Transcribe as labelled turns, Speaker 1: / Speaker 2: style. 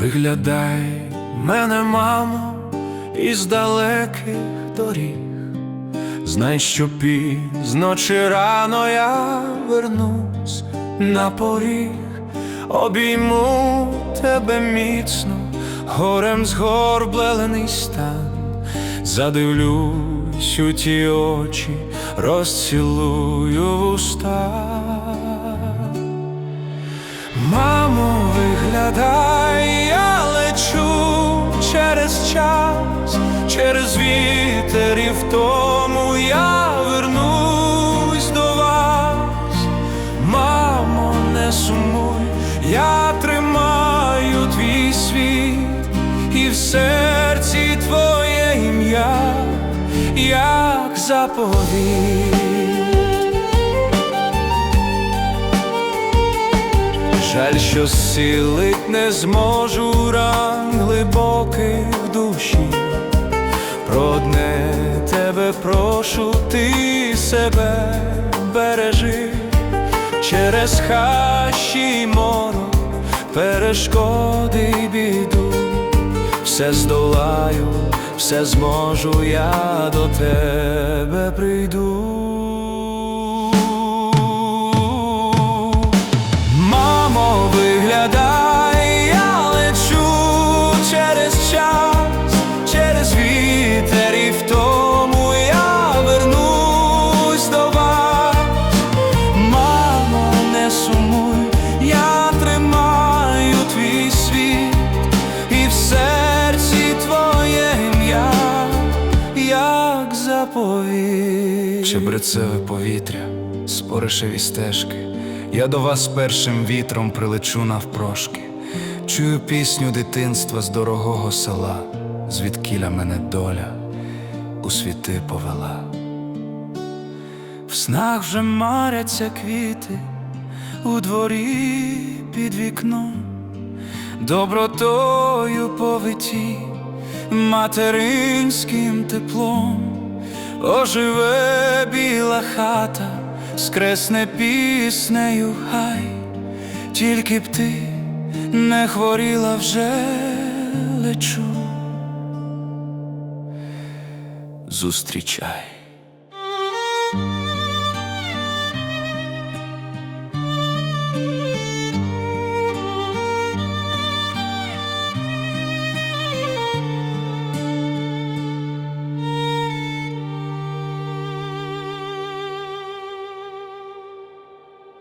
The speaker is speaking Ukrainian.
Speaker 1: Виглядай мене, мамо, із далеких доріг. Знай, що пізно чи рано я вернусь на поріг, обійму тебе міцно, горем згорблений стан, задивлюсь у ті очі, розцілую вуста. Мамо, виглядай, через вітер і втому я вернусь до вас. Мамо, не сумуй, я тримаю твій світ, і в серці твоє ім'я, як заповідь. Жаль, що силить не зможу ран глибоких душі. Про одне тебе прошу, ти себе бережи через хащі й морок, перешкоди й біду. Все здолаю, все зможу, я до тебе прийду. Як заповідь.
Speaker 2: Чебрецеве повітря, споришеві стежки, я до вас першим вітром прилечу навпрошки, чую пісню дитинства з дорогого села, звідкіля мене доля у світи повела.
Speaker 1: В снах вже маряться квіти у дворі під вікном, добротою повиті, материнським теплом, оживе біла хата, скресне піснею хай, тільки б ти не хворіла вже лечу. Зустрічай.